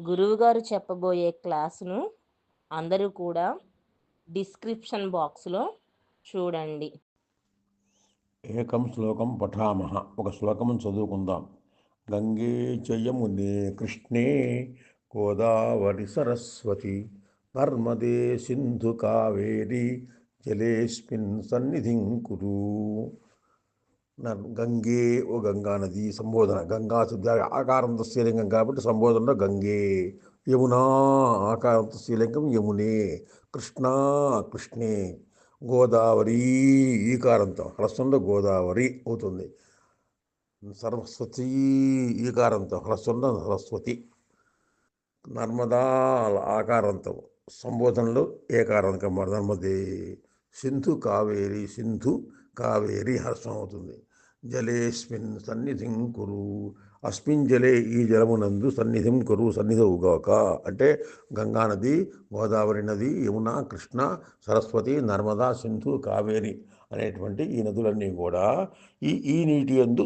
గురువుగారు చెప్పబోయే క్లాసును అందరూ కూడా డిస్క్రిప్షన్ బాక్స్లో చూడండి. ఏకం శ్లోకం పఠామహ. ఒక శ్లోకం చదువుకుందాం. గంగే జయమునే కృష్ణే గోదావరి సరస్వతి. నర్మదే సింధు కావేరి జలేస్మిన్ సన్నిధిం కురు గంగే ఓ గంగా నది సంబోధన. గంగా శుద్ధి ఆకారంతో శ్రీలింగం కాబట్టి సంబోధనలో గంగే. యమునా ఆకారంతో శ్రీలింగం యమునే. కృష్ణ కృష్ణే. గోదావరి ఈకారంతో హ్రస్వంలో గోదావరి అవుతుంది. సరస్వతి ఈకారంతో హ్రస్వంలో సరస్వతి. నర్మదా ఆకారంతో సంబోధనలో ఏకారంతో నర్మదే. సింధు కావేరి సింధు కావేరి హర్షం అవుతుంది. జలేస్మిన్ సన్నిధిం కురు. అస్మిన్ జలే ఈ జలమునందు సన్నిధిం కురు సన్నిధవుగాక అంటే గంగా నది గోదావరి నది యమున కృష్ణ సరస్వతి నర్మదా సింధు కావేరి అనేటువంటి ఈ నదులన్నీ కూడా ఈ ఈ నీటి ఎందు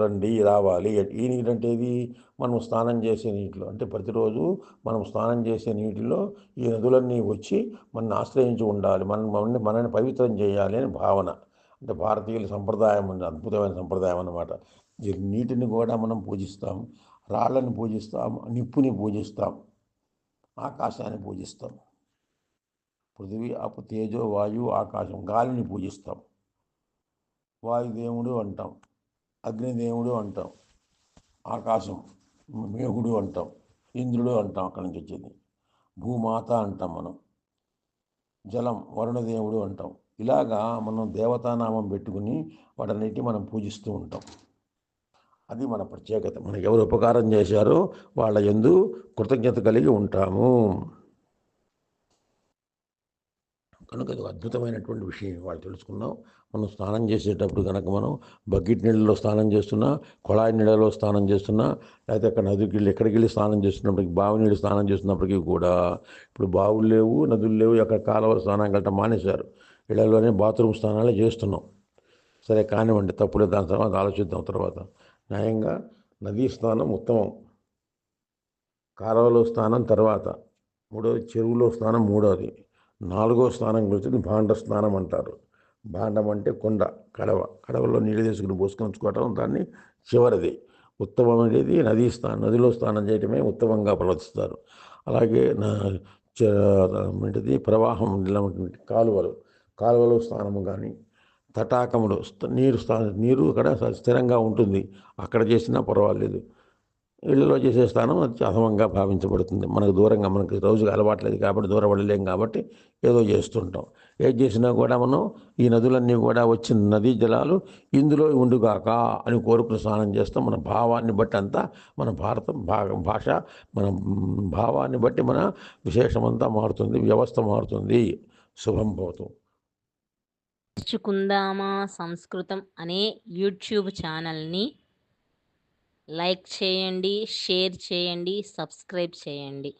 రండి రావాలి. ఈ నీటి అంటే ఇది మనం స్నానం చేసే నీటిలో. అంటే ప్రతిరోజు మనం స్నానం చేసే నీటిలో ఈ నదులన్నీ వచ్చి మనల్ని ఆశ్రయించి ఉండాలి. మన మనల్ని మనల్ని పవిత్రం చేయాలి అని భావన. అంటే భారతీయుల సంప్రదాయం ఉంది అద్భుతమైన సంప్రదాయం అన్నమాట. నీటిని కూడా మనం పూజిస్తాం రాళ్ళని పూజిస్తాం నిప్పుని పూజిస్తాం ఆకాశాన్ని పూజిస్తాం. పృథివీ అపు తేజో వాయువు ఆకాశం గాలిని పూజిస్తాం. వాయుదేవుడు అంటాం అగ్నిదేవుడు అంటాం ఆకాశం మేఘుడు అంటాం ఇంద్రుడు అంటాం అక్కడి నుంచి వచ్చింది. భూమాత అంటాం మనం జలం వరుణదేవుడు అంటాం. ఇలాగా మనం దేవతానామం పెట్టుకుని వాటన్నిటి మనం పూజిస్తూ ఉంటాం. అది మన ప్రత్యేకత. మనకి ఎవరు ఉపకారం చేశారో వాళ్ళ ఎందు కృతజ్ఞత కలిగి ఉంటాము. కనుక ఇది అద్భుతమైనటువంటి విషయం వాళ్ళు తెలుసుకున్నాం. మనం స్నానం చేసేటప్పుడు కనుక మనం బకెట్ నీళ్ళలో స్నానం చేస్తున్నా కొళాయి నీళ్ళలో స్నానం చేస్తున్నా లేకపోతే అక్కడ నదికి వెళ్ళి ఎక్కడికి వెళ్ళి స్నానం చేస్తున్నప్పటికీ బావి నీళ్ళు స్నానం చేస్తున్నప్పటికీ కూడా ఇప్పుడు బావులు లేవు నదులు లేవు అక్కడ కాలువల స్నానం కట్ట మానేశారు. ఇళ్ళలోనే బాత్రూమ్ స్నానాలు చేస్తున్నాం. సరే కానివ్వండి తప్పులే దాని తర్వాత ఆలోచిద్దాం తర్వాత. న్యాయంగా నదీ స్నానం ఉత్తమం. కాలువలో స్నానం తర్వాత. మూడోది చెరువులో స్నానం మూడోది. నాలుగో స్నానం గురించి భాండ స్నానం అంటారు. భాండం అంటే కొండ కడవ. కడవలో నీళ్ళు తీసుకుని పోసుకొని దాన్ని చివరిది. ఉత్తమమైనది నదీ స్నానం నదిలో స్నానం చేయటమే ఉత్తమంగా ప్రవర్తిస్తారు. అలాగే ఏంటిది ప్రవాహం కాలువలు. కాలువలో స్నానము కానీ తటాకములు నీరు స్థానం నీరు అక్కడ స్థిరంగా ఉంటుంది. అక్కడ చేసినా పర్వాలేదు. ఇళ్ళలో చేసే స్థానం అది అధమంగా భావించబడుతుంది. మనకు దూరంగా మనకి రోజుగా అలవాట్లేదు కాబట్టి దూరం వెళ్ళలేం కాబట్టి ఏదో చేస్తుంటాం. ఏది చేసినా కూడా మనం ఈ నదులన్నీ కూడా వచ్చిన నదీ జలాలు ఇందులో ఉండుగాక అని కోరుకుని స్నానం చేస్తాం మన భావాన్ని బట్టి అంతా మన భారతం భా- భాష మన భావాన్ని బట్టి మన విశేషమంతా మారుతుంది వ్యవస్థ మారుతుంది. శుభం పోతుంది నేర్చుకుందామా సంస్కృతం అనే యూట్యూబ్ ఛానల్ని లైక్ చేయండి షేర్ చేయండి సబ్స్క్రైబ్ చేయండి.